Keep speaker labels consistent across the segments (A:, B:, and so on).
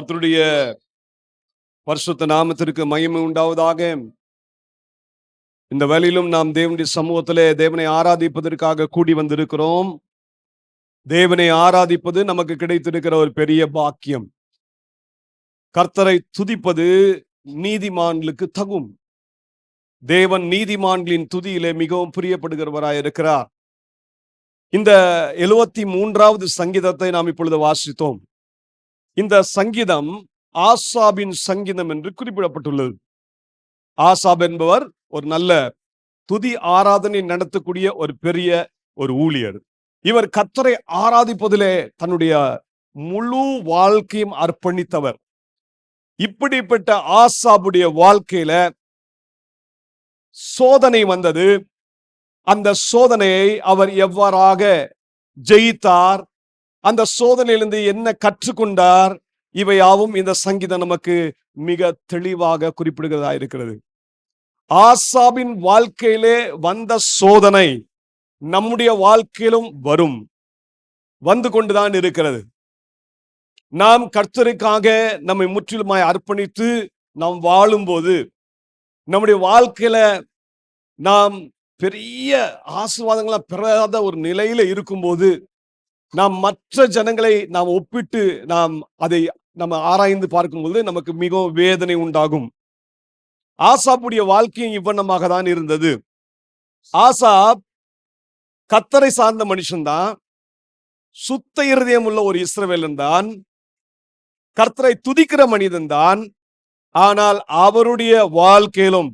A: கத்தருடைய பரிசுத்த நாமத்திற்கு மகிமை உண்டாவதாக. இந்த வேலையிலும் நாம் தேவனுடைய சமூகத்திலே தேவனை ஆராதிப்பதற்காக கூடி வந்திருக்கிறோம். தேவனை ஆராதிப்பது நமக்கு கிடைத்திருக்கிற ஒரு பெரிய பாக்கியம். கர்த்தரை துதிப்பது நீதிமான்களுக்கு தகும். தேவன் நீதிமான்களின் துதியிலே மிகவும் பிரியப்படுகிறவராய் இருக்கிறார். இந்த எழுவத்தி மூன்றாவது சங்கீதத்தை நாம் இப்பொழுது வாசித்தோம். இந்த சங்கீதம் ஆசாபின் சங்கீதம் என்று குறிப்பிடப்பட்டுள்ளது. ஆசாப் என்பவர் ஒரு நல்ல துதி ஆராதனை நடத்தக்கூடிய ஒரு பெரிய ஒரு ஊழியர். இவர் கத்தரை ஆராதிப்பதிலே தன்னுடைய முழு வாழ்க்கையும் அர்ப்பணித்தவர். இப்படிப்பட்ட ஆசாபுடைய வாழ்க்கையில சோதனை வந்தது. அந்த சோதனையை அவர் எவ்வாறாக ஜெயித்தார்? அந்த சோதனையிலிருந்து என்ன கற்றுக்கொண்டார்? இவையாவும் இந்த சங்கீதம் நமக்கு மிக தெளிவாக குறிப்பிடுகிறதா இருக்கிறது. ஆசாபின் வாழ்க்கையிலே வந்த சோதனை நம்முடைய வாழ்க்கையிலும் வரும். வந்து கொண்டுதான் இருக்கிறது. நாம் கர்த்தருக்காக நம்மை முற்றிலுமாய் அர்ப்பணித்து நாம் வாழும்போது நம்முடைய வாழ்க்கையில நாம் பெரிய ஆசீர்வாதங்களா பெறாத ஒரு நிலையில இருக்கும்போது நாம் மற்ற ஜனங்களை நாம் ஒப்பிட்டு நாம் அதை நம்ம ஆராய்ந்து பார்க்கும்போது நமக்கு மிகவும் வேதனை உண்டாகும். ஆசாப்புடைய வாழ்க்கையும் இவ்வண்ணமாக தான் இருந்தது. ஆசா கத்தரை சார்ந்த மனுஷன்தான். சுத்த இருதயம் உள்ள ஒரு இஸ்ரவேலன் தான். கர்த்தரை துதிக்கிற மனிதன் தான். ஆனால் அவருடைய வாழ்க்கையிலும்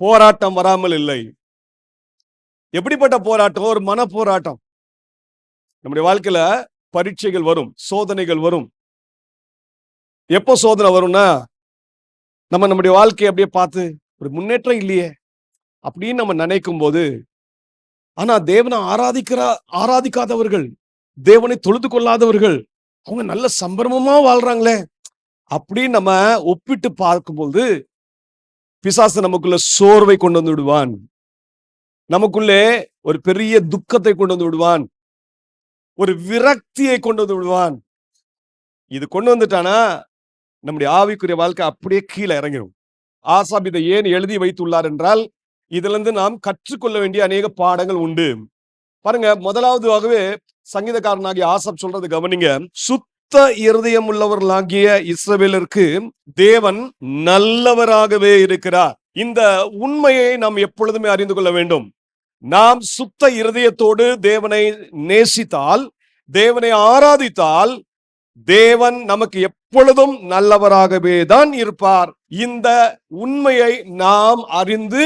A: போராட்டம் வராமல் இல்லை. எப்படிப்பட்ட போராட்டம்? ஒரு மன போராட்டம் நம்முடைய வாழ்க்கையில பரீட்சைகள் வரும் சோதனைகள் வரும். எப்போ சோதனை வரும்னா நம்ம நம்முடைய வாழ்க்கையை அப்படியே பார்த்து ஒரு முன்னேற்றம் இல்லையே அப்படின்னு நம்ம நினைக்கும் போது ஆனா தேவனை ஆராதிக்கிற ஆராதிக்காதவர்கள் தேவனை தொழுது கொள்ளாதவர்கள் அவங்க நல்ல சம்பரமமா வாழ்றாங்களே அப்படின்னு நம்ம ஒப்பிட்டு பார்க்கும்போது பிசாசு நமக்குள்ள சோர்வை கொண்டு வந்து விடுவான். நமக்குள்ளே ஒரு பெரிய துக்கத்தை கொண்டு வந்து விடுவான். ஒரு விரக்தியை கொண்டு வந்து விடுவான். இது கொண்டு வந்துட்டானா? நம்முடைய ஆவிக்குரிய வாழ்க்கை அப்படியே கீழே இறங்கிடும் ஆசாப் இதை ஏன் எழுதி வைத்துள்ளார் என்றால் இதுல இருந்து நாம் கற்றுக்கொள்ள வேண்டிய அநேக பாடங்கள் உண்டு. பாருங்க முதலாவதுவாகவே சங்கீதக்காரனாகிய ஆசாப் சொல்றது கவனிங்க. சுத்த இருதயம் உள்ளவர்களாகிய இஸ்ரவேலருக்கு தேவன் நல்லவராகவே இருக்கிறார். இந்த உண்மையை நாம் எப்பொழுதுமே அறிந்து கொள்ள வேண்டும். நாம் சுத்த இருதயத்தோடு தேவனை நேசித்தால் தேவனை ஆராதித்தால் தேவன் நமக்கு எப்பொழுதும் நல்லவராகவே தான் இருப்பார். இந்த உண்மையை நாம் அறிந்து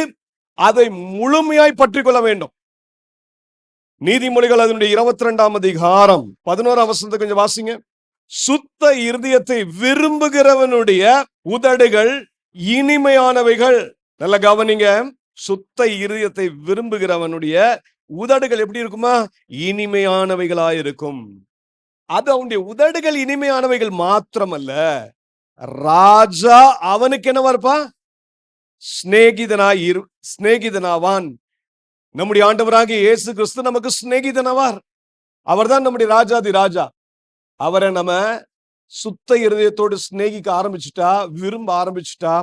A: அதை முழுமையாய் பற்றி கொள்ள வேண்டும். நீதிமொழிகள் அதனுடைய இருபத்தி ரெண்டாம் அதிகாரம் பதினோரு அவசரத்தை கொஞ்சம் வாசிங்க. சுத்த இருதயத்தை விரும்புகிறவனுடைய உதடுகள் இனிமையானவைகள். நல்ல கவனிங்க. சுத்த இருதயத்தை விரும்புகிறவனுடைய உதடுகள் எப்படி இருக்குமா? இனிமையானவைகளா இருக்கும் அது அவனுடைய உதடுகள் இனிமையானவைகள் மாத்திரமல்ல. ராஜா அவனுக்கு என்னவா இருப்பா? சிநேகிதனா இரு சிநேகிதனாவான். நம்முடைய ஆண்டவராக இயேசு கிறிஸ்து நமக்கு சிநேகிதனவார். அவர்தான் நம்முடைய ராஜாதி ராஜா. அவரை நம்ம சுத்த இருதயத்தோடு சிநேகிக்க ஆரம்பிச்சுட்டா விரும்ப ஆரம்பிச்சுட்டா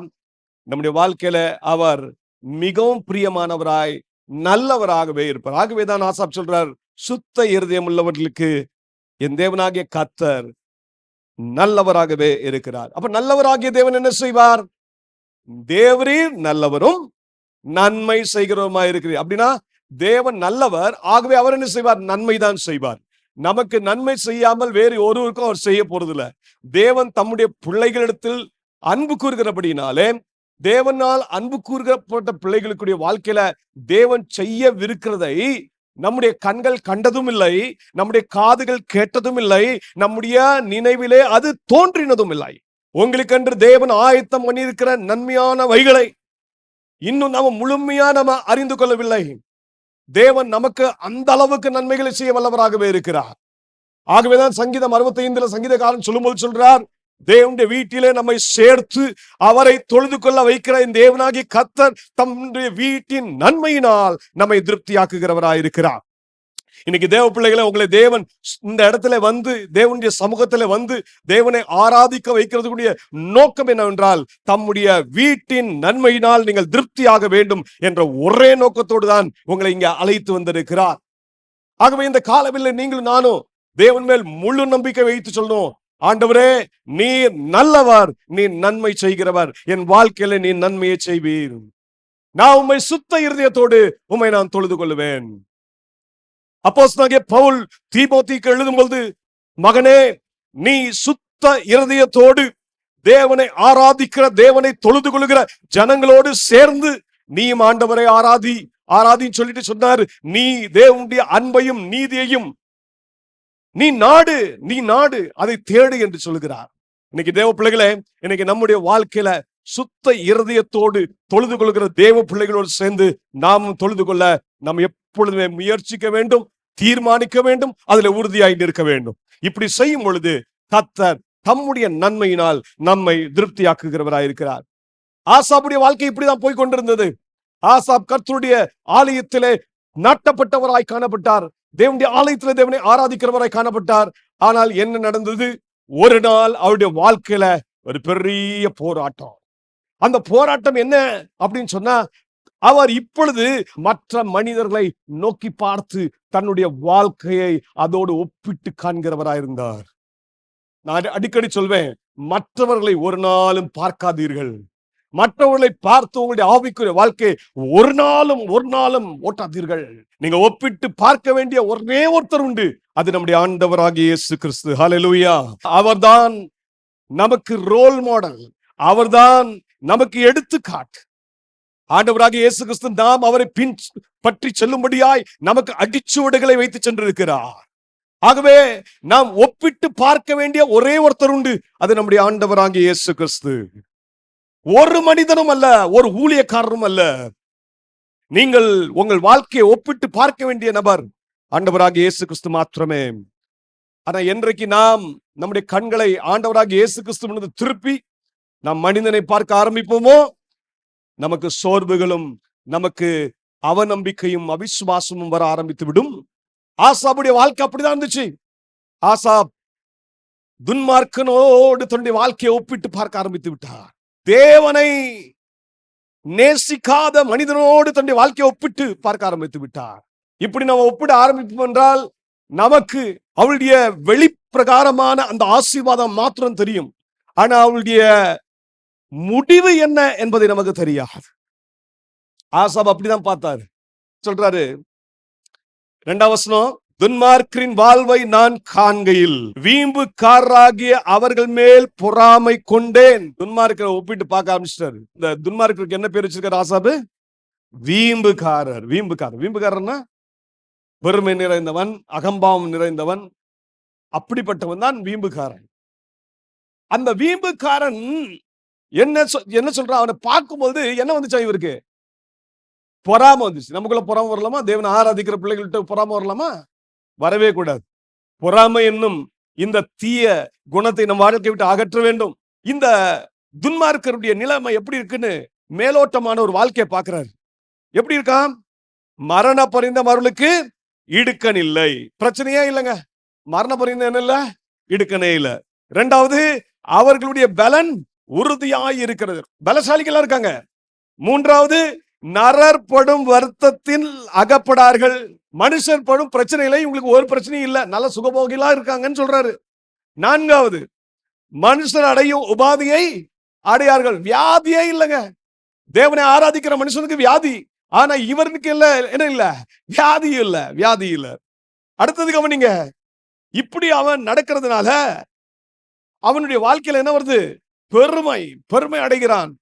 A: நம்முடைய வாழ்க்கையில அவர் மிகவும் பிரியமானவராய் நல்லவராகவே இருப்பார். ஆகவே தான் ஆசாப் சொல்றார் சுத்த இருதயம் உள்ளவர்களுக்கு என் தேவனாகிய கத்தர் நல்லவராகவே இருக்கிறார். அப்ப நல்லவராகிய தேவன் என்ன செய்வார்? தேவரீர் நல்லவரும் நன்மை செய்கிறவருமா இருக்கிறீர். அப்படின்னா தேவன் நல்லவர் ஆகவே அவர் என்ன செய்வார்? நன்மை தான் செய்வார். நமக்கு நன்மை செய்யாமல் வேறு ஒருவருக்கும் அவர் செய்ய போறதில்ல. தேவன் தம்முடைய பிள்ளைகளிடத்தில் அன்பு கூறுகிறபடினாலே தேவனால் அன்பு கூறுகிறப்பட்ட பிள்ளைகளுக்குடைய வாழ்க்கையில தேவன் செய்யவிருக்கிறதை நம்முடைய கண்கள் கண்டதும் இல்லை நம்முடைய காதுகள் கேட்டதும் இல்லை நம்முடைய நினைவிலே அது தோன்றினதும் இல்லை. உங்களுக்கென்று தேவன் ஆயத்தம் பண்ணியிருக்கிற நன்மையான வைகளை இன்னும் நாம முழுமையா நம்ம அறிந்து கொள்ளவில்லை. தேவன் நமக்கு அந்த அளவுக்கு நன்மைகளை செய்ய வல்லவராகவே இருக்கிறார். ஆகவேதான் சங்கீதம் அறுபத்தி ஐந்துல சங்கீதக்காரன் சொல்லும்போது சொல்றார் தேவனுடைய வீட்டிலே நம்மை சேர்த்து அவரை தொழுது கொள்ள வைக்கிற இந்த தேவனாகி கத்தர் தம்முடைய வீட்டின் நன்மையினால் நம்மை திருப்தியாக்குகிறவராயிருக்கிறார். இன்னைக்கு தேவ பிள்ளைகளை உங்களை தேவன் இந்த இடத்துல வந்து தேவனுடைய சமூகத்துல வந்து தேவனை ஆராதிக்க வைக்கிறதுக்குரிய நோக்கம் என்னவென்றால் தம்முடைய வீட்டின் நன்மையினால் நீங்கள் திருப்தியாக வேண்டும் என்ற ஒரே நோக்கத்தோடு தான் உங்களை இங்க அழைத்து வந்திருக்கிறார். ஆகவே இந்த காலவில் நீங்களும் நானும் தேவன் மேல் முழு நம்பிக்கை வைத்து சொல்லணும். ஆண்டவரே நீர் நல்லவர் நீ நன்மை செய்கிறவர். என் வாழ்க்கையில நீ நன்மையை செய்வீர். நான் உம்மை சுத்த இருதயத்தோடு உம்மை நான் தொழுது கொள்வேன் அப்போஸ்தலனாகிய பவுல் தீமோத்திக்கு பொழுது மகனே நீ சுத்த இருதயத்தோடு தேவனை ஆராதிக்கிற தேவனை தொழுது கொள்கிற ஜனங்களோடு சேர்ந்து நீயும் ஆண்டவரை ஆராதி ஆராதின்னு சொல்லிட்டு சொன்னார். நீ தேவனுடைய அன்பையும் நீதியையும் நீ நாடு நீ நாடு அதை தேடு என்று சொல்கிறார் இன்னைக்கு தேவ பிள்ளைகளே இன்னைக்கு நம்முடைய வாழ்க்கையில சுத்த இருதயத்தோடு தொழுது கொள்கிற தேவ பிள்ளைகளோடு சேர்ந்து நாமும் தொழுது கொள்ள நாம் எப்பொழுதுமே முயற்சிக்க வேண்டும் தீர்மானிக்க வேண்டும் அதுல உறுதியாய் நிற்க வேண்டும். இப்படி செய்யும் பொழுது கத்தர் தம்முடைய நன்மையினால் நம்மை திருப்தியாக்குகிறவராய் இருக்கிறார். ஆசாப்புடைய வாழ்க்கை இப்படிதான் போய் கொண்டிருந்தது. ஆசாப் கர்த்தருடைய ஆலயத்திலே நாட்டப்பட்டவராய் காணப்பட்டார். தேவனுடைய ஆலயத்துல தேவனை ஆராதிக்கிறவராய் காணப்பட்டார். ஆனால் என்ன நடந்தது? ஒரு நாள் அவருடைய வாழ்க்கையில ஒரு பெரிய போராட்டம். அந்த போராட்டம் என்ன அப்படின்னு சொன்னா அவர் இப்பொழுது மற்ற மனிதர்களை நோக்கி பார்த்து தன்னுடைய வாழ்க்கையை அதோடு ஒப்பிட்டு காண்கிறவராயிருந்தார் நான் அடிக்கடி சொல்வேன் மற்றவர்களை ஒரு நாளும் பார்க்காதீர்கள். மற்றவர்களை பார்த்து உங்களுடைய ஆவிக்குரிய வாழ்க்கை ஒரு நாளும் ஒரு நாளும் ஓட்டாதீர்கள். நீங்க ஒப்பிட்டு பார்க்க வேண்டிய ஒரே ஒருத்தர் உண்டு. அது நம்முடைய ஆண்டவராகிய இயேசு கிறிஸ்து. ஹலலூயா அவர்தான் நமக்கு ரோல் மாடல் அவர்தான் நமக்கு எடுத்துக்காட்டு. ஆண்டவராக இயேசு கிறிஸ்து நாம் அவரை பின் பற்றி செல்லும்படியாய் நமக்கு அடிச்சுவடுகளை வைத்து சென்றிருக்கிறார். ஆகவே நாம் ஒப்பிட்டு பார்க்க வேண்டிய ஒரே ஒருத்தர் உண்டு. அது நம்முடைய ஆண்டவராகிய இயேசு கிறிஸ்து. ஒரு மனிதனும் அல்ல ஒரு ஊழியக்காரரும் அல்ல. நீங்கள் உங்கள் வாழ்க்கையை ஒப்பிட்டு பார்க்க வேண்டிய நபர் ஆண்டவராக இயேசு கிறிஸ்து மாத்திரமே. ஆனா என்றைக்கு நாம் நம்முடைய கண்களை ஆண்டவராக இயேசு கிறிஸ்து திருப்பி நாம் மனிதனை பார்க்க ஆரம்பிப்போமோ? நமக்கு சோர்வுகளும் நமக்கு அவநம்பிக்கையும் அவிசுவாசமும் வர ஆரம்பித்து விடும் ஆசாவுடைய வாழ்க்கை அப்படிதான் இருந்துச்சு. ஆசாப் துன்மார்க்கனோடு தன்னுடைய வாழ்க்கையை ஒப்பிட்டு பார்க்க ஆரம்பித்து விட்டார். தேவனை நேசிக்காத மனிதனோடு தன்னுடைய வாழ்க்கையை ஒப்பிட்டு பார்க்க ஆரம்பித்து விட்டார். இப்படி நம்ம ஒப்பிட ஆரம்பிப்போம் என்றால் நமக்கு அவளுடைய வெளிப்பிரகாரமான அந்த ஆசீர்வாதம் மாத்திரம் தெரியும். ஆனா அவளுடைய முடிவு என்ன என்பதை நமக்கு தெரியாது. ஆசாப் அப்படிதான் பார்த்தாரு. சொல்றாரு ரெண்டாம் வசனம் துன்மார்க்கரின் வாழ்வை நான் காண்கையில் வீம்புக்காரராகிய அவர்கள் மேல் பொறாமை கொண்டேன். துன்மார்க்கரை ஒப்பிட்டு பார்க்க ஆரம்பிச்சிட்டாரு. இந்த துன்மார்க்கருக்கு என்ன பேர் வச்சிருக்காரு ஆசாபு? வீம்புக்காரர் வீம்புக்காரர் வீம்புக்காரர்னா பெருமை நிறைந்தவன் அகம்பாவம் நிறைந்தவன் அப்படிப்பட்டவன் தான் வீம்புக்காரன் அந்த வீம்புக்காரன் என்ன சொ- என்ன சொல்றான்? அவனை பார்க்கும்போது என்ன வந்துச்சா இவருக்கு? பொறாம வந்துச்சு. நமக்குள்ள பொறாம வரலாமா? தேவனை ஆராதிக்கிற பிள்ளைகள்கிட்ட பொறாம வரலாமா? வரவே கூடாது. பொறாமை என்னும் இந்த தீய குணத்தை நம் வாழ்க்கை விட்டு அகற்ற வேண்டும். இந்த துன்மார்க்கருடைய நிலைமை எப்படி இருக்குன்னு மேலோட்டமான ஒரு வாழ்க்கையை பார்க்கிறாரு. எப்படி இருக்கான்? மரண பரிந்த மருளுக்கு இடுக்கன் இல்லை. பிரச்சனையே இல்லைங்க. மரண பரிந்த என்ன இல்ல? இடுக்கனே இல்ல. ரெண்டாவது அவர்களுடைய பலன் உறுதியாய் இருக்கிறது. பலசாலிகளா இருக்காங்க. மூன்றாவது நரற்படும் வருத்தத்தில் அகப்படார்கள். மனுஷர் படும் பிரச்சனையில இவங்களுக்கு ஒரு பிரச்சனையும் இல்ல. நல்ல சுகபோகிலா இருக்காங்கன்னு சொல்றாரு. நான்காவது மனுஷர் அடையும் உபாதியை அடையார்கள். வியாதியே இல்லைங்க. தேவனை ஆராதிக்கிற மனுஷனுக்கு வியாதி. ஆனா இவருக்கு இல்ல. என்ன இல்ல? வியாதி இல்ல. வியாதி இல்ல. அடுத்தது கவனிங்க. இப்படி அவன் நடக்கிறதுனால அவனுடைய வாழ்க்கையில என்ன வருது? பெருமை பெருமை அடைகிறான்.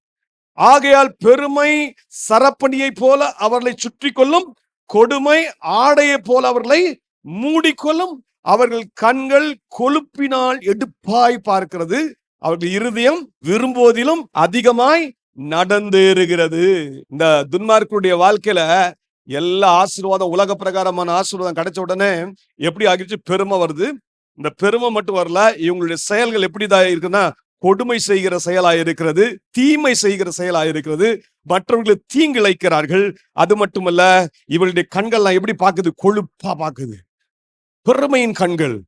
A: ஆகையால் பெருமை சரப்பணியை போல அவர்களை சுற்றி கொள்ளும் கொடுமை ஆடையை போல அவர்களை மூடிக்கொள்ளும். அவர்கள் கண்கள் கொழுப்பினால் எடுப்பாய் பார்க்கிறது. அவர்கள் இருதயம் விரும்புவதிலும் அதிகமாய் நடந்தேறுகிறது. இந்த துன்மார்க்குடைய வாழ்க்கையில எல்லா ஆசீர்வாதம் உலக பிரகாரமான ஆசீர்வாதம் கிடைச்ச உடனே எப்படி ஆகிடுச்சு? பெருமை வருது. இந்த பெருமை மட்டும் வரல இவங்களுடைய செயல்கள் எப்படிதான் இருக்குன்னா கொடுமை செய்கிற செயலாயிருக்கிறது தீமை செய்கிற செயலாய் இருக்கிறது மற்றவர்களை தீங்கிழைக்கிறார்கள். அது மட்டுமல்ல இவளுடைய கண்கள்லாம் எப்படி பார்க்குது? கொழுப்பா பார்க்குது. பெருமையின் கண்கள்.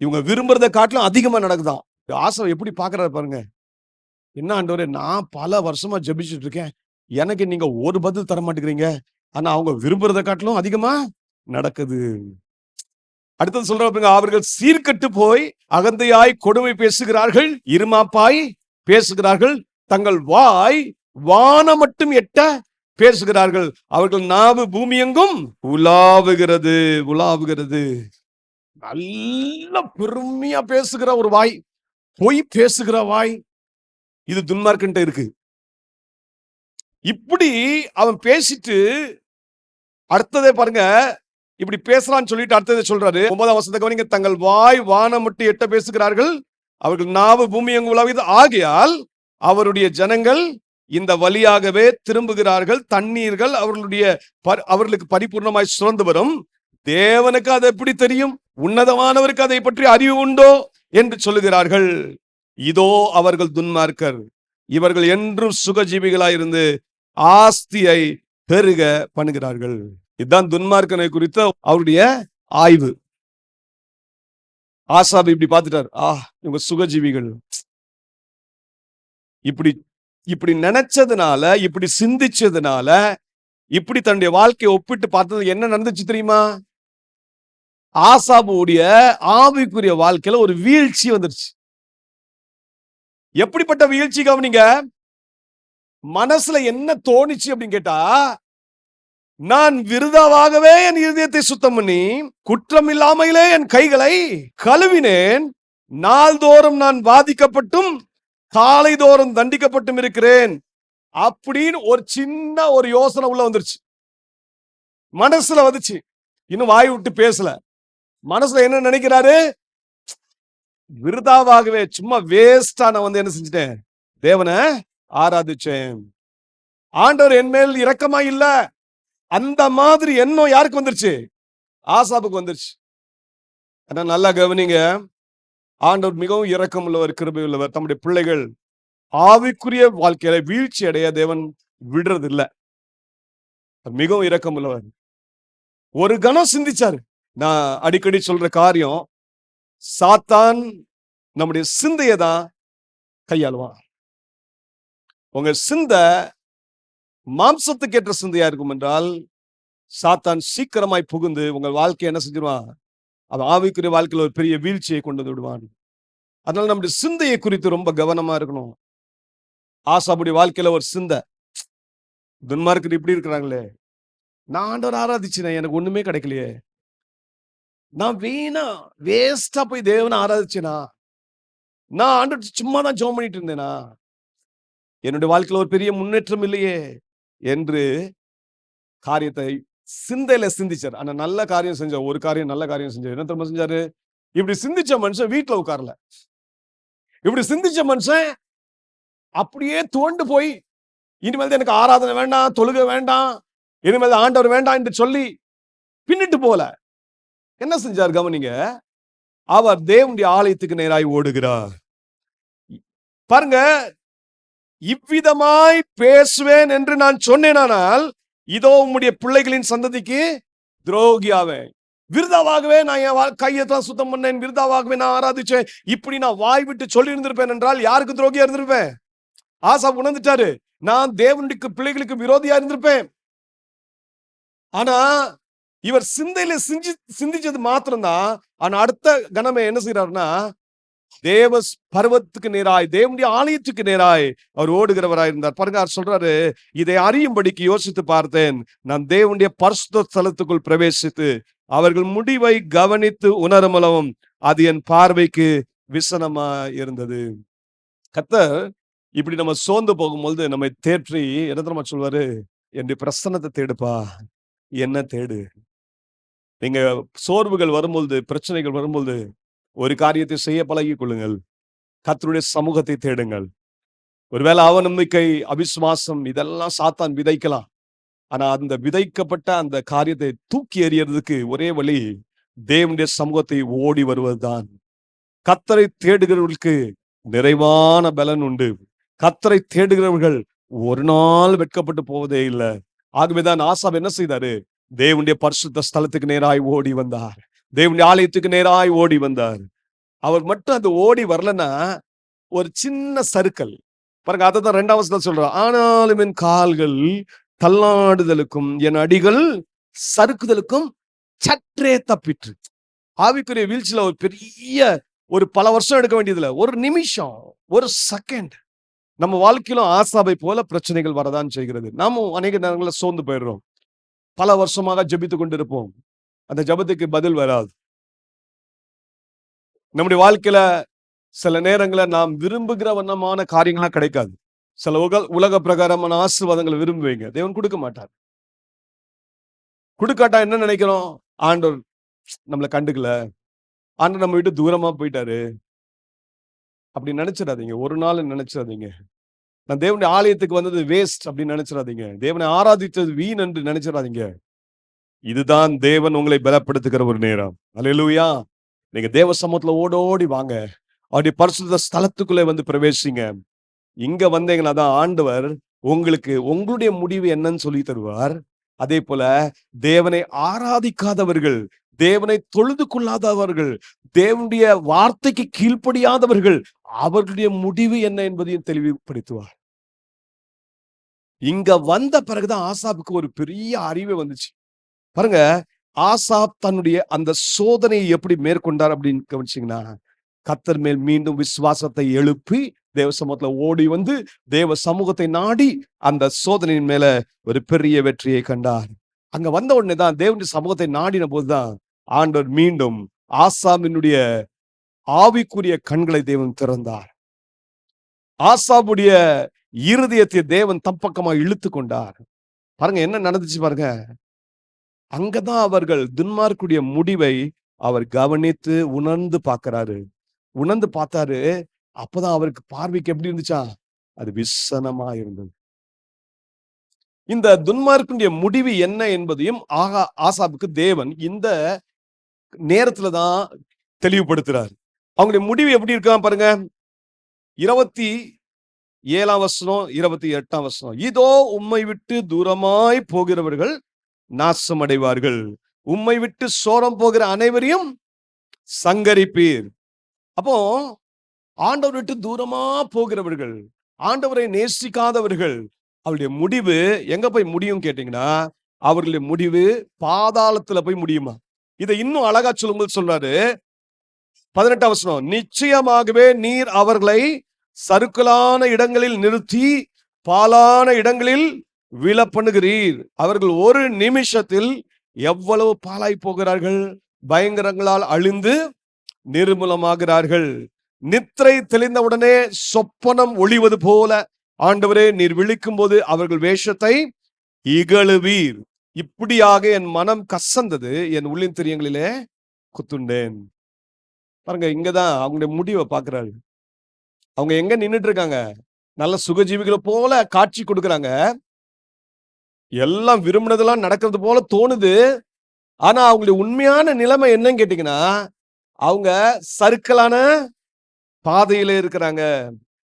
A: இவங்க விரும்புறதை காட்டிலும் அதிகமா நடக்குதான் ஆசை எப்படி பாக்குறாரு பாருங்க. என்ன ஆண்டவரே நான் பல வருஷமா ஜெபிச்சுட்டு இருக்கேன். எனக்கு நீங்க ஒரு பதில் தர மாட்டேங்கிறீங்க ஆனா அவங்க விரும்புறதை காட்டிலும் அதிகமா நடக்குது. அடுத்தது சொல்றாங்க அவர்கள் சீர்கட்டு போய் அகந்தையாய் கொடுமை பேசுகிறார்கள் இருமாப்பாய் பேசுகிறார்கள் தங்கள் வாய் வானம் மட்டும் எட்ட பேசுகிறார்கள். அவர்கள் நாவு பூமி எங்கும் உலாவுகிறது உலாவுகிறது. நல்ல பெருமையா பேசுகிற ஒரு வாய் பொய் பேசுகிற வாய் இது துன்மார்க்கிட்ட இருக்கு. இப்படி அவன் பேசிட்டு அடுத்ததே பாருங்க இப்படி பேசுறான்னு சொல்லிட்டு அடுத்ததை சொல்றாரு. ஒன்பதாம் வசந்த கவனிங்க. தங்கள் வாய் வானம் மட்டும் எட்ட பேசுகிறார்கள். அவர்கள் நாவு பூமி எங்கு உலாவது ஆகையால் அவருடைய ஜனங்கள் இந்த வழியாகவே திரும்புகிறார்கள். தண்ணீர்கள் அவர்களுடைய அவர்களுக்கு பரிபூர்ணமாய் சுரந்து வரும். தேவனுக்கு அது எப்படி தெரியும்? உன்னதமானவருக்கு அதை பற்றி அறிவு உண்டோ? என்று சொல்லுகிறார்கள். இதோ அவர்கள் துன்மார்க்கர். இவர்கள் என்றும் சுகஜீவிகளாயிருந்து ஆஸ்தியை பெருக பண்ணுகிறார்கள். இதுதான் துன்மார்க்கனை குறித்த அவருடைய ஆய்வு. ஆசாப் இப்படி பார்த்துட்டார். ஆ இவங்க சுகஜீவிகள். இப்படி இப்படி நினைச்சதுனால இப்படி சிந்திச்சதுனால இப்படி தன்னுடைய வாழ்க்கையை ஒப்பிட்டு பார்த்தது என்ன நடந்துச்சு தெரியுமா? ஆசாபுடைய ஆவிக்குரிய வாழ்க்கையில ஒரு வீழ்ச்சி வந்துருச்சு. எப்படிப்பட்ட வீழ்ச்சி கவனிங்க? மனசுல என்ன தோணுச்சு அப்படின்னு கேட்டா நான் விருதாவாகவே என் இருதயத்தை சுத்தம் பண்ணி குற்றம் இல்லாமலே என் கைகளை கழுவினேன். நாள்தோறும் நான் பாதிக்கப்பட்டும் காலை தோறும் தண்டிக்கப்பட்டும் இருக்கிறேன். அப்படின்னு ஒரு சின்ன ஒரு யோசனை உள்ள வந்துருச்சு. மனசுல வந்துச்சு. இன்னும் வாய் விட்டு பேசல. மனசுல என்ன நினைக்கிறாரு? விருதாவாகவே சும்மா வேஸ்டா நான் வந்து என்ன செஞ்சிட்டேன்? தேவனை ஆராதிச்சேன். ஆண்டவர் என் மேல் இரக்கமா இல்ல. அந்த மாதிரி எண்ணம் யாருக்கு வந்துருச்சு? ஆசாபுக்கு வந்துருச்சு. ஆனா நல்லா கவனிங்க. ஆண்டவர் மிகவும் இரக்கம் உள்ளவர் கிருபை உள்ளவர் தம்முடைய பிள்ளைகள் ஆவிக்குரிய வாழ்க்கையில வீழ்ச்சி அடைய தேவன் விடுறது இல்ல மிகவும் இரக்கம் உள்ளவர் ஒரு கணம் சிந்திச்சாரு. நான் அடிக்கடி சொல்ற காரியம் சாத்தான் நம்முடைய சிந்தையை தான் கையாளுவான். உங்க சிந்தை மாம்சத்துக்கு ஏற்ற சிந்தையா இருக்கும் என்றால் சாத்தான் சீக்கிரமாய் புகுந்து உங்கள் வாழ்க்கையை என்ன செஞ்சிருவான்? அவன் ஆவிக்குரிய வாழ்க்கையில ஒரு பெரிய வீழ்ச்சியை கொண்டு வந்து விடுவான். அதனால நம்முடைய சிந்தையை குறித்து ரொம்ப கவனமா இருக்கணும். ஆசாபுடைய வாழ்க்கையில ஒரு சிந்தை. துன்மார்க்கு இப்படி இருக்கிறாங்களே. நான் ஆண்டவர் ஆராதிச்சினேன் எனக்கு ஒண்ணுமே கிடைக்கலையே. நான் வீணா வேஸ்டா போய் தேவனை ஆராதிச்சேனா? நான் ஆண்டு சும்மா தான் ஜோம் பண்ணிட்டு இருந்தேனா? என்னுடைய வாழ்க்கையில ஒரு பெரிய முன்னேற்றம் இல்லையே. என்று காரியத்தை சிந்தையில சிந்திச்சார். ஆனா நல்ல காரியம் செஞ்ச ஒரு காரியம் நல்ல காரியம் செஞ்சார் என்ன திரும்ப செஞ்சாரு? இப்படி சிந்திச்ச மனுஷன் வீட்டுல உட்காரல. இப்படி சிந்திச்ச மனுஷன் அப்படியே துவண்டு போய் இனிமேல் தான் எனக்கு ஆராதனை வேண்டாம் தொழுக வேண்டாம் இனிமேல் தான் ஆண்டவர் வேண்டாம் என்று சொல்லி பின்னிட்டு போல என்ன செஞ்சார் கவனிங்க? அவர் தேவனுடைய ஆலயத்துக்கு நேராய் ஓடுகிறார். பாருங்க இவ்விதமாய் பேசுவேன் என்று நான் சொன்னேனானால் இதோ உம்முடைய பிள்ளைகளின் சந்ததிக்கு துரோகியாவேன். விருதாவாகவே நான் என் வா- கையெல்லாம் சுத்தம் பண்ணேன். விருதாவாகவே நான் ஆராதிச்சேன். இப்படி நான் வாய் விட்டு சொல்லி இருந்திருப்பேன் என்றால் யாருக்கு துரோகியா இருந்திருப்பேன்? ஆசா உணர்ந்துட்டாரு. நான் தேவனுக்கு பிள்ளைகளுக்கு விரோதியா இருந்திருப்பேன். ஆனா இவர் சிந்தையில சிந்தி சிந்திச்சது மாத்திரம்தான். ஆனா அடுத்த கணமே என்ன செய்யறாருன்னா தேவ பருவத்துக்கு பர்வத்துக்கு நேராய் தேவனுடைய ஆலயத்துக்கு நேராய் அவர் ஓடுகிறவராய் இருந்தார். பாருங்க அவர் சொல்றாரு இதை அறியும்படிக்கு யோசித்து பார்த்தேன். நான் தேவனுடைய பரிசுத்த ஸ்தலத்துக்குள் பிரவேசித்து அவர்கள் முடிவை கவனித்து உணரமளவும் அது என் பார்வைக்கு விசனமா இருந்தது. கத்தர் இப்படி நம்ம சோர்ந்து போகும்பொழுது நம்மை தேற்றி என்ன தெரியுமா சொல்வாரு? என்னுடைய பிரசன்னத்தை தேடுப்பா. என்ன தேடு. நீங்க சோர்வுகள் வரும்பொழுது பிரச்சனைகள் வரும்பொழுது ஒரு காரியத்தை செய்ய பழகிக் கொள்ளுங்கள் கத்தருடைய சமூகத்தை தேடுங்கள். ஒருவேளை அவநம்பிக்கை அபிஸ்வாசம் இதெல்லாம் சாத்தான் விதைக்கலாம். ஆனா அந்த விதைக்கப்பட்ட அந்த காரியத்தை தூக்கி எறியறதுக்கு ஒரே வழி தேவனுடைய சமூகத்தை ஓடி வருவதுதான். கத்தரை தேடுகிறவர்களுக்கு நிறைவான பலன் உண்டு. கத்தரை தேடுகிறவர்கள் ஒரு நாள் வெட்கப்பட்டு போவதே இல்லை. ஆகவேதான் ஆசாப் என்ன செய்தாரு? தேவனுடைய பரிசுத்த ஸ்தலத்துக்கு நேராய் ஓடி வந்தார். தேவனுடைய ஆலயத்துக்கு நேராய் ஓடி வந்தார். அவர் மட்டும் அது ஓடி வரலன்னா ஒரு சின்ன சறுக்கல். பாருங்க அதை தான் ரெண்டாவது சொல்றோம் ஆனாலும் என் கால்கள் தள்ளாடுதலுக்கும் என் அடிகள் சறுக்குதலுக்கும் சற்றே தப்பிற்று. ஆவிக்குரிய வீழ்ச்சியில ஒரு பெரிய ஒரு பல வருஷம் எடுக்க வேண்டியதுல ஒரு நிமிஷம் ஒரு செகண்ட் நம்ம வாழ்க்கையிலும் ஆசாபை போல பிரச்சனைகள் வரதான் செய்கிறது. நாமும் அநேக நேரங்களில் சோர்ந்து போயிடுறோம். பல வருஷமாக ஜபித்து கொண்டிருப்போம். அந்த ஜெபத்துக்கு பதில் வராது. நம்முடைய வாழ்க்கையில சில நேரங்களில் நாம் விரும்புகிற வண்ணமான காரியங்களாம் கிடைக்காது. சில உக உலக பிரகாரமான ஆசீர்வாதங்களை விரும்புவீங்க. தேவன் கொடுக்க மாட்டார். கொடுக்காட்டா என்ன நினைக்கிறோம்? ஆண்டவர் நம்மளை கண்டுக்கல. ஆண்டவர் நம்ம விட்டு தூரமா போயிட்டாரு. அப்படி நினைச்சிடாதீங்க. ஒரு நாள் நினைச்சிடாதீங்க. நான் தேவனுடைய ஆலயத்துக்கு வந்தது வேஸ்ட் அப்படின்னு நினைச்சிடாதீங்க. தேவனை ஆராதித்தது வீண் என்று நினைச்சிடாதீங்க. இதுதான் தேவன் உங்களை பலப்படுத்துகிற ஒரு நேரம். அலையலூயா நீங்க தேவ சமூகத்துல ஓடோடி வாங்க. அவருடைய பரிசுத்த ஸ்தலத்துக்குள்ளே வந்து பிரவேசிங்க. இங்க வந்தீங்கன்னா தான் ஆண்டவர் உங்களுக்கு உங்களுடைய முடிவு என்னன்னு சொல்லி தருவார். அதே போல தேவனை ஆராதிக்காதவர்கள் தேவனை தொழுது கொள்ளாதவர்கள் தேவனுடைய வார்த்தைக்கு கீழ்ப்படியாதவர்கள் அவர்களுடைய முடிவு என்ன என்பதையும் தெளிவுபடுத்துவார். இங்க வந்த பிறகுதான் ஆசாப்புக்கு ஒரு பெரிய அறிவு வந்துச்சு. பாருங்க ஆசாப் தன்னுடைய அந்த சோதனையை எப்படி மேற்கொண்டார் அப்படின்னு கவனிச்சீங்கன்னா கத்தர் மேல் மீண்டும் விசுவாசத்தை எழுப்பி தேவ சமூகத்துல ஓடி வந்து தேவ சமூகத்தை நாடி அந்த சோதனையின் மேல ஒரு பெரிய வெற்றியை கண்டார். அங்க வந்த உடனே தான் தேவனுடைய சமூகத்தை நாடின போதுதான் ஆண்டவர் மீண்டும் ஆசாமினுடைய ஆவிக்குரிய கண்களை தேவன் திறந்தார். ஆசாமுடைய இருதயத்தை தேவன் தப்பக்கமா இழுத்து கொண்டார். பாருங்க என்ன நடந்துச்சு பாருங்க. அங்கதான் அவர்கள் துன்மார்க்குடைய முடிவை அவர் கவனித்து உணர்ந்து பார்க்கிறாரு. உணர்ந்து பார்த்தாரு அப்பதான் அவருக்கு பார்வைக்கு எப்படி இருந்துச்சா? அது விசனமா இருந்தது. இந்த துன்மார்க்குடைய முடிவு என்ன என்பதையும் ஆகா ஆசாப்புக்கு தேவன் இந்த நேரத்துல தான் தெளிவுபடுத்துறாரு. அவங்களுடைய முடிவு எப்படி இருக்கான் பாருங்க. இருபத்தி ஏழாம் வசனம் இருபத்தி எட்டாம் வசனம். இதோ உம்மை விட்டு தூரமாய் போகிறவர்கள் நாசம் அடைவார்கள் உம்மை விட்டு சோரம் போகிற அனைவரையும் சங்கரிப்பீர். அப்போ ஆண்டவர் விட்டு தூரமா போகிறவர்கள் ஆண்டவரை நேசிக்காதவர்கள் அவருடைய முடிவு எங்க போய் முடியும் கேட்டீங்கன்னா அவர்களுடைய முடிவு பாதாளத்துல போய் முடியுமா? இதை இன்னும் அழகா சொல்லும்போது சொல்றாரு. பதினெட்டாம் வசனம் நிச்சயமாகவே நீர் அவர்களை சருக்கலான இடங்களில் நிறுத்தி பாலான இடங்களில் விழ பண்ணுகிறீர் அவர்கள் ஒரு நிமிஷத்தில் எவ்வளவு பாலாய் போகிறார்கள்? பயங்கரங்களால் அழிந்து நிர்மூலமாகிறார்கள். நித்திரை தெளிந்தவுடனே சொப்பனம் ஒளிவது போல. ஆண்டவரே நீர் விழிக்கும் போது அவர்கள் வேஷத்தை இகழுவீர். இப்படியாக என் மனம் கசந்தது. என் உள்ளின் திரியங்களிலே குத்துண்டேன். பாருங்க இங்கதான் அவங்களுடைய முடிவை பாக்குறாரு அவங்க எங்க நின்றுட்டு இருக்காங்க? நல்ல சுகஜீவிகளை போல காட்சி கொடுக்குறாங்க. எல்லாம் விரும்பினதெல்லாம் நடக்கிறது போல தோணுது. ஆனா அவங்களுடைய உண்மையான நிலைமை என்னன்னு கேட்டீங்கன்னா அவங்க சறுக்கலான பாதையில இருக்கிறாங்க.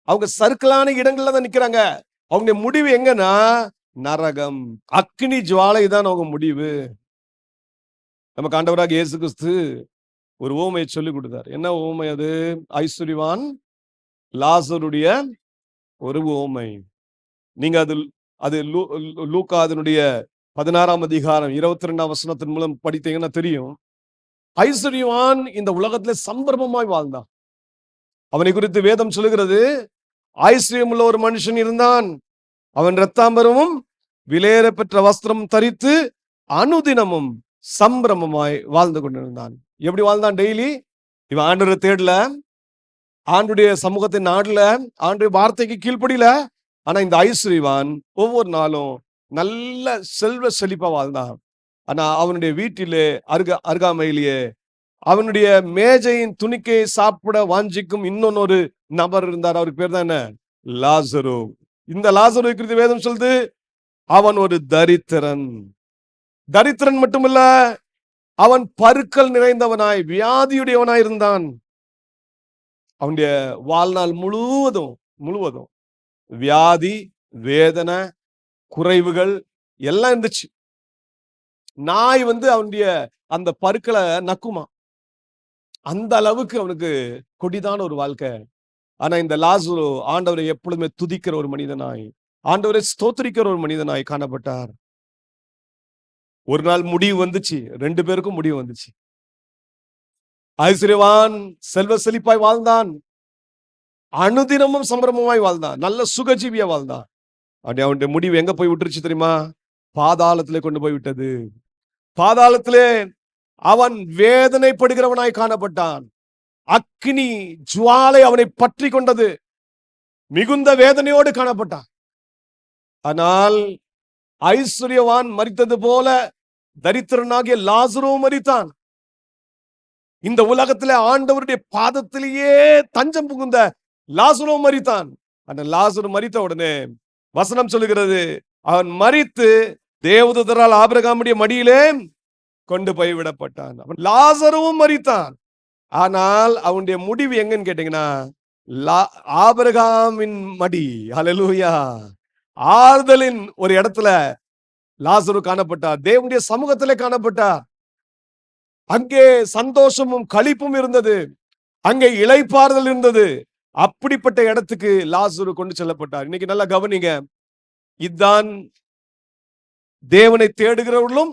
A: அவங்க சறுக்கலான இடங்கள்ல தான் நிக்கிறாங்க. அவங்களுடைய முடிவு எங்கன்னா நரகம். அக்னி ஜுவாலை தான் அவங்க முடிவு. நம்ம காண்டவராக இயேசு கிறிஸ்து ஒரு ஓமையை சொல்லி கொடுத்தார். என்ன ஓமை அது? ஐஸ்வர்யவான் லாசருடைய ஒரு ஓமை நீங்க அது அது லூ- லூக்கா அதனுடைய பதினாறாம் அதிகாரம் இருபத்தி ரெண்டாம் வசனத்தின் மூலம் படித்தீங்கன்னா தெரியும்? ஐஸ்வர்யவான் இந்த உலகத்துல சம்பரமாய் வாழ்ந்தான். அவனை குறித்து வேதம் சொல்லுகிறது ஐஸ்வர்யம் உள்ள ஒரு மனுஷன் இருந்தான். அவன் இரத்தாம்பரமும் விலையேற பெற்ற வஸ்திரம் தரித்து அனுதினமும் சம்பிரமமாய் வாழ்ந்து கொண்டிருந்தான். எப்படி வாழ்ந்தான் டெய்லி? இவன் ஆண்டு தேடல. ஆண்டுடைய சமூகத்தின் நாடல ஆண்டுடைய வார்த்தைக்கு கீழ்ப்படியில. ஆனா இந்த ஐஸ்ரீவான் ஒவ்வொரு நாளும் நல்ல செல்வ செழிப்பா வாழ்ந்தான். ஆனா அவனுடைய வீட்டிலே அருக அருகாமையிலேயே அவனுடைய மேஜையின் துணிக்கையை சாப்பிட வாஞ்சிக்கும் இன்னொன்னொரு நபர் இருந்தார். அவருக்கு பேர் தான் என்ன? லாசரு. இந்த லாசரு குறித்து வேதம் சொல்லுது அவன் ஒரு தரித்திரன். தரித்திரன் மட்டுமல்ல அவன் பருக்கள் நிறைந்தவனாய் வியாதியுடையவனாய் இருந்தான். அவனுடைய வாழ்நாள் முழுவதும் முழுவதும் வியாதி வேதனை குறைவுகள் எல்லாம் இருந்துச்சு. நாய் வந்து அவனுடைய அந்த பருக்களை நக்குமா. அந்த அளவுக்கு அவனுக்கு கொடிதான ஒரு வாழ்க்கை. ஆனா இந்த லாசுரு ஆண்டவரை எப்பொழுதுமே துதிக்கிற ஒரு மனிதனாய் ஆண்டவரை ஸ்தோத்திரிக்கிற ஒரு மனிதனாய் காணப்பட்டார். ஒரு நாள் முடிவு வந்துச்சு. ரெண்டு பேருக்கும் முடிவு வந்துச்சு. ஐஸ்வர்யவான் செல்வ செழிப்பாய் வாழ்ந்தான். அனுதினமும் சம்பிரமமாய் வாழ்ந்தான் நல்ல சுகஜீவியா வாழ்ந்தான் அப்படி அவனுடைய முடிவு எங்க போய் விட்டுருச்சு தெரியுமா? பாதாளத்திலே கொண்டு போய் விட்டது. பாதாளத்திலே அவன் வேதனைப்படுகிறவனாய் காணப்பட்டான். அக்னி ஜுவாலை அவனை பற்றி கொண்டது. மிகுந்த வேதனையோடு காணப்பட்டான். ஆனால் ஐஸ்வர்யவான் மறித்தது போல தரித்திரனாகிய லாசரும் மறித்தான் இந்த உலகத்திலே ஆண்டவருடைய பாதத்திலேயே தஞ்சம் புகுந்த லாசரோ மறித்தான் அந்த லாசுரு மறித்த உடனே வசனம் சொல்லுகிறது அவன் மறித்து தேவதூதரால் ஆபிரகாமுடைய மடியிலே கொண்டு போய் விடப்பட்டான். அவன் லாசருவும் மறித்தான் ஆனால் அவனுடைய முடிவு எங்கன்னு கேட்டீங்கன்னா லா- ஆபிரகாமின் மடி. அலலூயா ஆறுதலின் ஒரு இடத்துல லாசரு காணப்பட்டார். தேவனுடைய சமூகத்திலே காணப்பட்டார். அங்கே சந்தோஷமும் களிப்பும் இருந்தது. அங்கே இளைப்பாறுதல் இருந்தது. அப்படிப்பட்ட இடத்துக்கு லாசுரு கொண்டு செல்லப்பட்டார். இன்னைக்கு நல்லா கவனிங்க. இதுதான் தேவனை தேடுகிறவர்களும்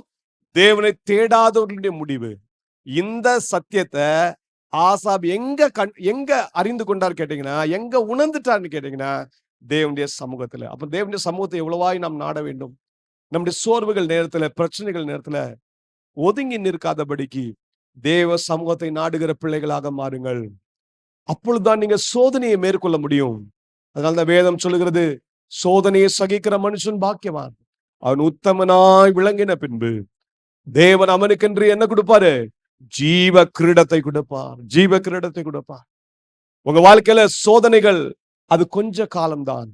A: தேவனை தேடாதவர்களுடைய முடிவு. இந்த சத்தியத்தை ஆசாப் எங்க கண் எங்க அறிந்து கொண்டார் கேட்டீங்கன்னா எங்க உணர்ந்துட்டார்னு கேட்டீங்கன்னா தேவனுடைய சமூகத்துல. அப்ப தேவனுடைய சமூகத்தை எவ்வளவாய் நாம் நாட வேண்டும்? நம்முடைய சோர்வுகள் நேரத்துல பிரச்சனைகள் நேரத்துல ஒதுங்கி நிற்காதபடிக்கு தேவ சமூகத்தை நாடுகிற பிள்ளைகளாக மாறுங்கள். அப்பொழுதுதான் நீங்க சோதனையை மேற்கொள்ள முடியும். அதனால தான் வேதம் சொல்லுகிறது சோதனையை சகிக்கிற மனுஷன் பாக்கியவான். அவன் உத்தமனாய் விளங்கின பின்பு தேவன் அவனுக்கென்று என்ன கொடுப்பாரு? ஜீவ கிரீடத்தை கொடுப்பார் ஜீவ கிரீடத்தை கொடுப்பார். உங்க வாழ்க்கையில சோதனைகள் அது கொஞ்ச காலம்தான்.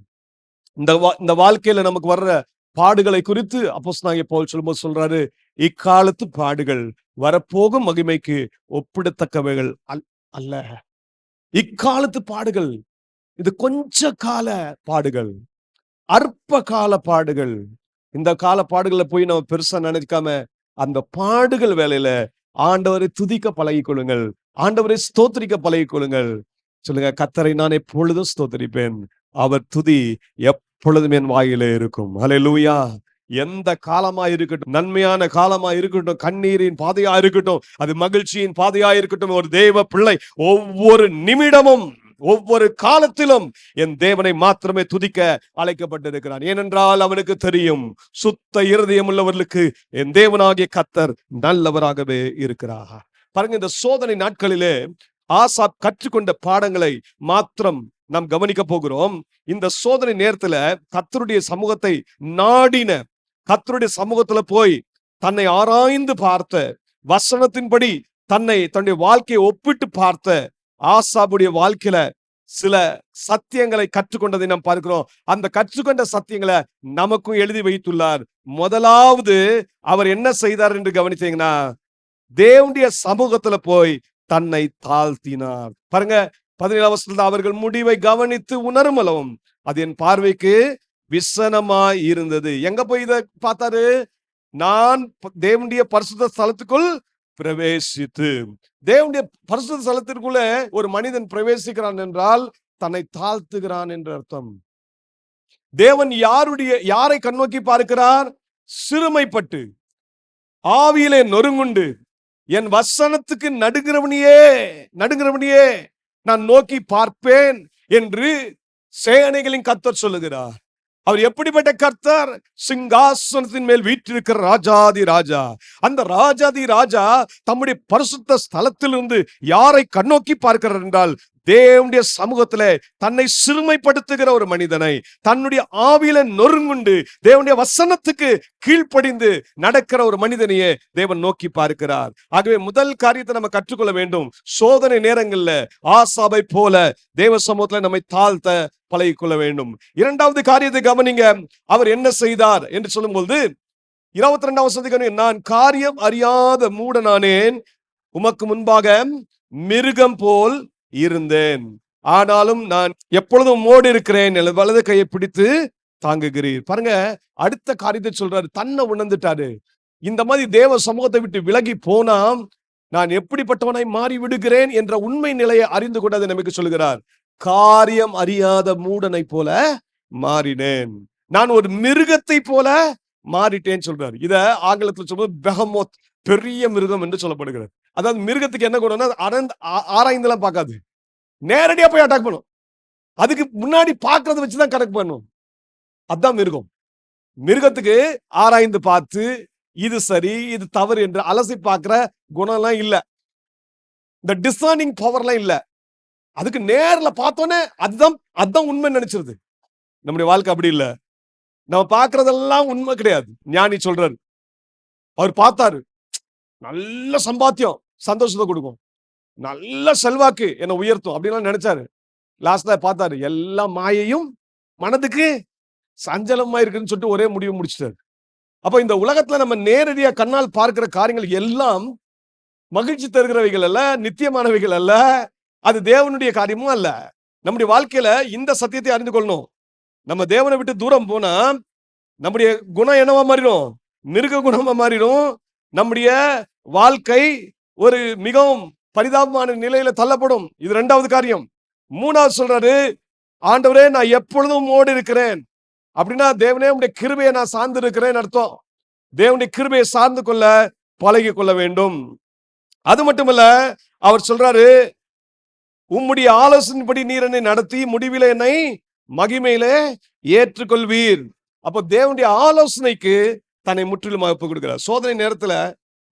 A: இந்த வா- இந்த வாழ்க்கையில நமக்கு வர்ற பாடுகளை குறித்து அப்போஸ் அப்போஸ்தலனாகிய போல் சொல்லும்போது சொல்றாரு இக்காலத்து பாடுகள் வரப்போகும் மகிமைக்கு ஒப்பிடத்தக்கவைகள் அல்- அல்ல. இக்காலத்து பாடுகள். இது கொஞ்ச கால பாடுகள். அற்ப கால பாடுகள். இந்த கால பாடுகளை போய் நம்ம பெருசா நினைக்காம அந்த பாடுகள் வேலையில ஆண்டவரை துதிக்க பழகிக்கொள்ளுங்கள். ஆண்டவரை ஸ்தோத்திரிக்க பழகிக்கொள்ளுங்கள். சொல்லுங்க கத்தரை நான் எப்பொழுதும் ஸ்தோத்திரிப்பேன். அவர் துதி எப்பொழுதும் என் வாயிலே இருக்கும். லூயா எந்த காலமா இருக்கட்டும் நன்மையான காலமா இருக்கட்டும் கண்ணீரின் பாதையா இருக்கட்டும் அது மகிழ்ச்சியின் பாதையா இருக்கட்டும் ஒரு தேவ பிள்ளை ஒவ்வொரு நிமிடமும் ஒவ்வொரு காலத்திலும் என் தேவனை மாத்திரமே துதிக்க அழைக்கப்பட்டிருக்கிறான். ஏனென்றால் அவனுக்கு தெரியும் சுத்த இருதயம் உள்ளவர்களுக்கு என் தேவனாகிய கத்தர் நல்லவராகவே இருக்கிறார். பாருங்க இந்த சோதனை நாட்களிலே ஆசாப் கற்றுக்கொண்ட பாடங்களை மாத்திரம் நாம் கவனிக்க போகிறோம். இந்த சோதனை நேரத்துல கத்தருடைய சமூகத்தை நாடின கத்தருடைய சமூகத்துல போய் தன்னை ஆராய்ந்து பார்த்த வசனத்தின்படி தன்னை தன்னுடைய வாழ்க்கையை ஒப்பிட்டு பார்த்த ஆசாபுடைய வாழ்க்கையில சில சத்தியங்களை கற்றுக்கொண்டதை நாம் பார்க்கிறோம். அந்த கற்றுக்கொண்ட சத்தியங்களை நமக்கும் எழுதி வைத்துள்ளார். முதலாவது அவர் என்ன செய்தார் என்று கவனித்தீங்கன்னா தேவனுடைய சமூகத்துல போய் தன்னை தாழ்த்தினார். பாருங்க பதினேழாம் வருஷத்துல அவர்கள் முடிவை கவனித்து உணருமளவும் அது என் பார்வைக்கு விசனமாய் இருந்தது. எங்க போய் இதை பார்த்தாரு? நான் தேவனுடைய பரிசுத்த ஸ்தலத்துக்குள் பிரவேசித்து. தேவனுடைய பரிசுத்த ஸ்தலத்திற்குள்ள ஒரு மனிதன் பிரவேசிக்கிறான் என்றால் தன்னை தாழ்த்துகிறான் என்று அர்த்தம். தேவன் யாருடைய யாரை கண்ணோக்கி பார்க்கிறார்? சிறுமைப்பட்டு. ஆவியிலே நொறுங்குண்டு. என் வசனத்துக்கு நடுங்கிறவனையே நடுங்கிறவனையே நான் நோக்கி பார்ப்பேன் என்று சேனைகளின் கத்தர் சொல்லுகிறார். அவர் எப்படிப்பட்ட கர்த்தர்? சிங்காசனத்தின் மேல் வீற்றிருக்கிற ராஜாதி ராஜா. அந்த ராஜாதி ராஜா தம்முடைய பரிசுத்த ஸ்தலத்திலிருந்து யாரை கண்ணோக்கி பார்க்கிறார் என்றால் தேவனுடைய சமூகத்துல தன்னை சிறுமைப்படுத்துகிற ஒரு மனிதனை தன்னுடைய ஆவியில நொறுங்குண்டு தேவனுடைய வசனத்துக்கு கீழ்ப்படிந்து நடக்கிற ஒரு மனிதனையே தேவன் நோக்கி பார்க்கிறார். ஆகவே முதல் காரியத்தை நம்ம கற்றுக்கொள்ள வேண்டும். சோதனை நேரங்கள்ல ஆசாவை போல தேவ சமூகத்துல நம்மை தாழ்த்த பழகிக்கொள்ள வேண்டும். இரண்டாவது காரியத்தை கவனிங்க. அவர் என்ன செய்தார் என்று சொல்லும்போது இருபத்தி ரெண்டாம் வசதிக்கு நான் காரியம் அறியாத மூடனானேன் உமக்கு முன்பாக மிருகம் போல் இருந்தேன். ஆனாலும் நான் எப்பொழுதும் மோடி இருக்கிறேன் எனது வலது கையை பிடித்து தாங்குகிறீர். பாருங்க அடுத்த காரியத்தை சொல்றாரு தன்னை உணர்ந்துட்டாரு. இந்த மாதிரி தேவ சமூகத்தை விட்டு விலகி போனா நான் எப்படிப்பட்டவனாய் மாறி விடுகிறேன் என்ற உண்மை நிலையை அறிந்து கொண்டு அதை நமக்கு சொல்கிறார். காரியம் அறியாத மூடனை போல மாறினேன். நான் ஒரு மிருகத்தை போல மாறிட்டேன் சொல்றாரு. இத ஆங்கிலத்தில் சொல்றது பெஹமோத் பெரிய மிருகம் என்று சொல்லப்படுகிறது. அதாவது மிருகத்துக்கு என்ன குணம்னா அது அறந்து பார்க்காது. நேரடியா போய் அட்டாக் பண்ணும். அதுக்கு முன்னாடி பார்க்கறத வச்சுதான் கணக்கு பண்ணும். அதான் மிருகம். மிருகத்துக்கு ஆராய்ந்து பார்த்து இது சரி இது தவறு என்று அலசி பார்க்குற குணம்லாம் இல்ல. இந்த டிசர்னிங் பவர்லாம் இல்ல. அதுக்கு நேர்ல பார்த்தோன்னே அதுதான் அதுதான் உண்மை நினைச்சிருது. நம்முடைய வாழ்க்கை அப்படி இல்லை. நம்ம பார்க்கறதெல்லாம் உண்மை கிடையாது. ஞானி சொல்றாரு. அவர் பார்த்தாரு. நல்ல சம்பாத்தியம். சந்தோஷத்தை கொடுக்கும். நல்ல செல்வாக்கு என்னை உயர்த்தும் அப்படின்லாம் நினைச்சாரு. லாஸ்டா பார்த்தாரு எல்லா மாயையும் மனதுக்கு சஞ்சலமா இருக்குன்னு சொல்லிட்டு ஒரே முடிவு முடிச்சிட்டாரு. அப்போ இந்த உலகத்துல நம்ம நேரடியா கண்ணால் பார்க்கிற காரியங்கள் எல்லாம் மகிழ்ச்சி தருகிறவைகள் அல்ல நித்தியமானவைகள் அல்ல அது தேவனுடைய காரியமும் அல்ல. நம்முடைய வாழ்க்கையில இந்த சத்தியத்தை அறிந்து கொள்ளணும். நம்ம தேவனை விட்டு தூரம் போனா நம்முடைய குணம் என்னவா மாறிடும்? மிருக குணமா மாறிடும். நம்முடைய வாழ்க்கை ஒரு மிகவும் பரிதாபமான நிலையில தள்ளப்படும். இது ரெண்டாவது காரியம். மூணாவது சொல்றாரு ஆண்டவரே நான் எப்பொழுதும் ஓடி இருக்கிறேன் அப்படின்னா தேவனே உடைய கிருபையை நான் சார்ந்து இருக்கிறேன் அர்த்தம். தேவனுடைய கிருபையை சார்ந்து கொள்ள பழகி கொள்ள வேண்டும். அது மட்டுமல்ல அவர் சொல்றாரு உம்முடைய ஆலோசனைப்படி நீர் என்னை நடத்தி முடிவில் என்னை மகிமையிலே ஏற்றுக்கொள்வீர். அப்போ தேவனுடைய ஆலோசனைக்கு தன்னை முற்றிலுமாக ஒப்புக் கொடுக்கிறார். சோதனை நேரத்துல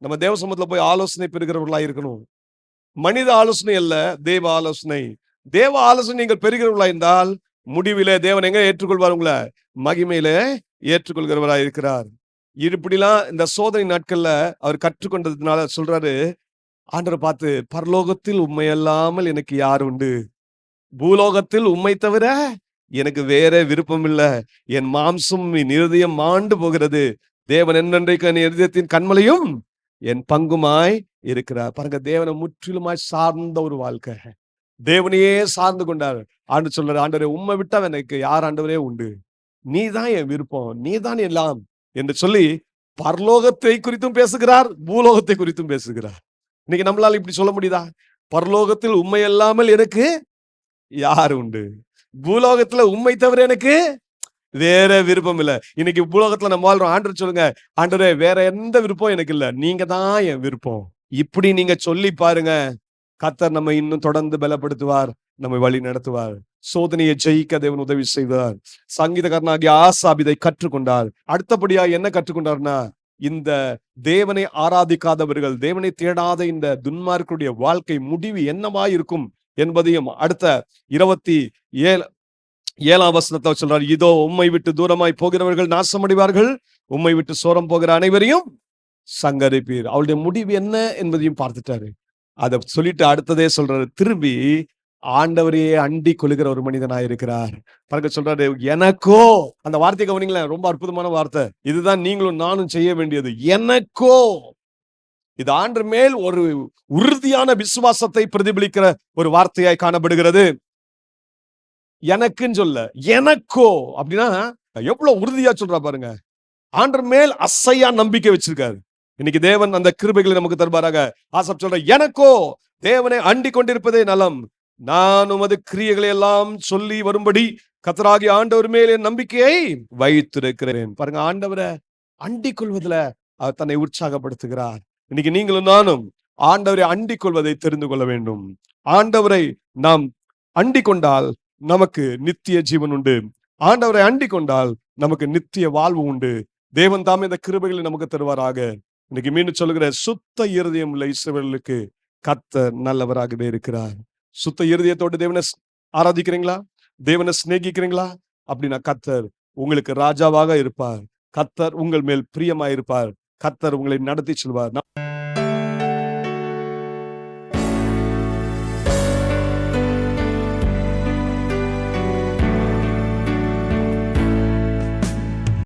A: நம்ம தேவ போய் ஆலோசனை பெறுகிறவர்களாக இருக்கணும். மனித ஆலோசனை அல்ல தேவ ஆலோசனை. தேவ ஆலோசனை நீங்கள் பெறுகிறவர்களா இருந்தால் முடிவிலே தேவன் எங்க ஏற்றுக்கொள்வார் உங்களை? மகிமையிலே ஏற்றுக்கொள்கிறவராக இருக்கிறார். இப்படிலாம் இந்த சோதனை நாட்கள்ல அவர் கற்றுக்கொண்டதுனால சொல்றாரு ஆண்டவர் பார்த்து பரலோகத்தில் உண்மை அல்லாமல் எனக்கு யார் உண்டு? பூலோகத்தில் உண்மை தவிர எனக்கு வேற விருப்பம் இல்லை என் மாம்சம் என் இருதயம் மாண்டு போகிறது. தேவன் என்னென்றைக்கு என் இருதயத்தின் கண்மலையும் என் பங்குமாய் இருக்கிறார். பாருங்க தேவனை முற்றிலுமாய் சார்ந்த ஒரு வாழ்க்கை. தேவனையே சார்ந்து கொண்டார். ஆண்டு சொல்றாரு ஆண்டவரே உண்மை விட்டா எனக்கு யார் ஆண்டவரே உண்டு? நீ தான் என் விருப்பம். நீ தான் எல்லாம் என்று சொல்லி பரலோகத்தை குறித்தும் பேசுகிறார் பூலோகத்தை குறித்தும் பேசுகிறார். இன்னைக்கு நம்மளால இப்படி சொல்ல முடியுதா? பரலோகத்தில் உண்மை இல்லாமல் எனக்கு யார் உண்டு? பூலோகத்துல உண்மை தவிர எனக்கு வேற விருப்பம் இல்ல. இன்னைக்கு உலகத்துல நம்ம வாழ்றோம் ஆண்டர் சொல்லுங்க ஆண்டரே வேற எந்த விருப்பம் எனக்கு இல்ல. நீங்க தான் என் விருப்பம். இப்படி நீங்க சொல்லி பாருங்க. கத்தர் நம்ம இன்னும் தொடர்ந்து பலப்படுத்துவார் நம்மை வழி நடத்துவார். சோதனையை ஜெயிக்க தேவன் உதவி செய்வார். சங்கீதக்காரனாகிய ஆசாப் இதை கற்றுக்கொண்டார். அடுத்தபடியா என்ன கற்றுக்கொண்டார்னா இந்த தேவனை ஆராதிக்காதவர்கள் தேவனை தேடாத இந்த துன்மார்க்குடைய வாழ்க்கை முடிவு என்னவா இருக்கும் என்பதையும் அடுத்த இருபத்தி ஏழு ஏழாம் வசனத்தை சொல்றார் இதோ உம்மை விட்டு தூரமாய் போகிறவர்கள் நாசமடைவார்கள். உம்மை விட்டு சோரம் போகிற அனைவரையும் சங்கரிப்பீர். அவளுடைய முடிவு என்ன என்பதையும் பார்த்துட்டாரு. அதை சொல்லிட்டு அடுத்ததே சொல்றாரு திரும்பி ஆண்டவரையே அண்டி கொள்கிற ஒரு மனிதனாக இருக்கிறார். பாருங்க சொல்றாரு எனக்கோ அந்த வார்த்தை கவனிங்களேன் ரொம்ப அற்புதமான வார்த்தை. இதுதான் நீங்களும் நானும் செய்ய வேண்டியது. எனக்கோ இது ஆண்டு மேல் ஒரு உறுதியான விசுவாசத்தை பிரதிபலிக்கிற ஒரு வார்த்தையாய் காணப்படுகிறது. எனக்குன்னு சொல்ல. எனக்கோ? அப்படின்னா எவ்வளவு உறுதியா சொல்றா பாருங்க. ஆண்டர் மேல் அசையா நம்பிக்கை வச்சிருக்காரு. இன்னைக்கு தேவன் அந்த கிருபைகளை நமக்கு தருவாராக. ஆசப் சொல்ற எனக்கோ? தேவனை அண்டி கொண்டிருப்பதே நலம். நான் உமது கிரியைகளை எல்லாம் சொல்லி வரும்படி கத்தராகி ஆண்டவர் மேல் என் நம்பிக்கையை வைத்திருக்கிறேன். பாருங்க ஆண்டவரை அண்டிக் கொள்வதுல அவர் தன்னை உற்சாகப்படுத்துகிறார். இன்னைக்கு நீங்களும் நானும் ஆண்டவரை அண்டிக் கொள்வதை தெரிந்து கொள்ள வேண்டும். ஆண்டவரை நாம் அண்டிக் கொண்டால் நமக்கு நித்திய ஜீவன் உண்டு. ஆண்டவரை அண்டிக் கொண்டால் நமக்கு நித்திய வாழ்வு உண்டு. தேவன் தாமே இந்த கிருபைகளை நமக்கு தருவாராக. இன்னைக்கு மீண்டும் சொல்லுகிற சுத்த இருதயம் உள்ள இஸ்ரவேலுக்கு கத்தர் நல்லவராகவே இருக்கிறார். சுத்த இருதயத்தோடு தேவனை ஆராதிக்கிறீங்களா? தேவனை சிநேகிக்கிறீங்களா? அப்படின்னா கத்தர் உங்களுக்கு ராஜாவாக இருப்பார். கத்தர் உங்கள் மேல் பிரியமாயிருப்பார். கத்தர் உங்களை நடத்தி செல்வார்.